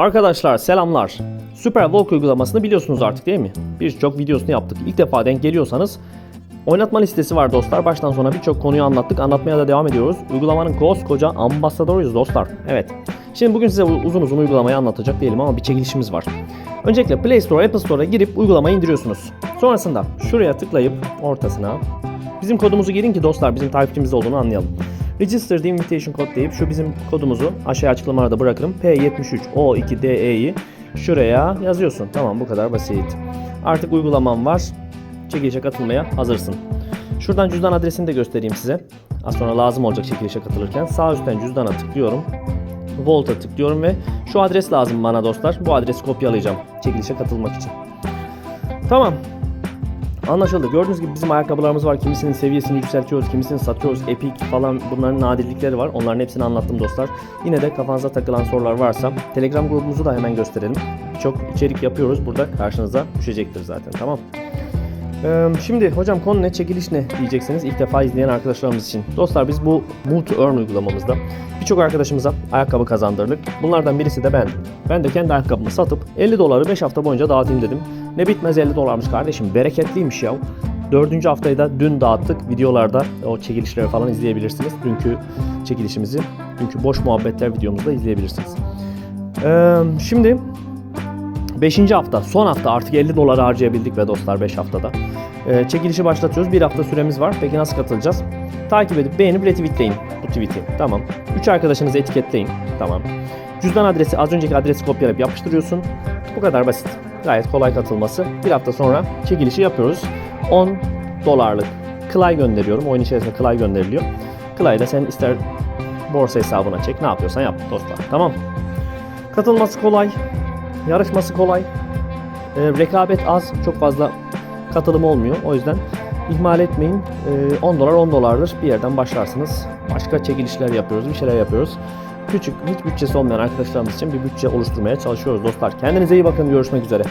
Arkadaşlar selamlar. Super Walk uygulamasını biliyorsunuz artık değil mi? Birçok videosunu yaptık. İlk defa denk geliyorsanız oynatma listesi var dostlar. Baştan sona birçok konuyu anlattık. Anlatmaya da devam ediyoruz. Uygulamanın koskoca ambasadoruyuz dostlar. Evet. Şimdi bugün size uzun uzun uygulamayı anlatacak değilim ama bir çekilişimiz var. Öncelikle Play Store, Apple Store'a girip uygulamayı indiriyorsunuz. Sonrasında şuraya tıklayıp ortasına bizim kodumuzu girin ki dostlar bizim takipçimiz olduğunu anlayalım. Register invitation code deyip şu bizim kodumuzu aşağıya açıklamalarda bırakırım. P73O2DE'yi şuraya yazıyorsun. Tamam bu kadar basit. Artık uygulaman var. Çekilişe katılmaya hazırsın. Şuradan cüzdan adresini de göstereyim size. Az sonra lazım olacak çekilişe katılırken. Sağ üstten cüzdana tıklıyorum. Volt'a tıklıyorum ve şu adres lazım bana dostlar. Bu adresi kopyalayacağım çekilişe katılmak için. Tamam. Anlaşıldı. Gördüğünüz gibi bizim ayakkabılarımız var. Kimisinin seviyesini yükseltiyoruz, kimisini satıyoruz. Epic falan bunların nadirlikleri var. Onların hepsini anlattım dostlar. Yine de kafanıza takılan sorular varsa Telegram grubumuzu da hemen gösterelim. Çok içerik yapıyoruz. Burada karşınıza düşecektir zaten. Tamam. Ee, şimdi hocam konu ne, çekiliş ne diyeceksiniz ilk defa izleyen arkadaşlarımız için. Dostlar biz bu Move to Earn uygulamamızda birçok arkadaşımıza ayakkabı kazandırdık. Bunlardan birisi de ben. Ben de kendi ayakkabımı satıp 50 doları 5 hafta boyunca dağıtayım dedim. Ne bitmez 50 dolarmış kardeşim bereketliymiş ya. Dördüncü haftayı da dün dağıttık. Videolarda o çekilişleri falan izleyebilirsiniz. Dünkü çekilişimizi, dünkü boş muhabbetler videomuzda izleyebilirsiniz. Ee, şimdi 5. hafta, son hafta artık 50 dolar harcayabildik ve dostlar 5 haftada. Ee, çekilişi başlatıyoruz. Bir hafta süremiz var. Peki nasıl katılacağız? Takip edip beğenip retweetleyin bu tweet'i. Tamam. 3 arkadaşınızı etiketleyin. Tamam. Cüzdan adresi az önceki adresi kopyalayıp yapıştırıyorsun. Bu kadar basit. Gayet kolay katılması. Bir hafta sonra çekilişi yapıyoruz. 10 dolarlık Clay gönderiyorum. Oyun içerisinde Clay gönderiliyor. Clay'da sen ister borsa hesabına çek. Ne yapıyorsan yap dostlar. Tamam. Katılması kolay. Yarışması kolay. E, rekabet az. Çok fazla katılım olmuyor. O yüzden ihmal etmeyin. E, 10 dolar 10 dolardır. Bir yerden başlarsınız. Başka çekilişler yapıyoruz. Bir şeyler yapıyoruz. Küçük, hiç bütçesi olmayan arkadaşlarımız için bir bütçe oluşturmaya çalışıyoruz dostlar. Kendinize iyi bakın. Görüşmek üzere.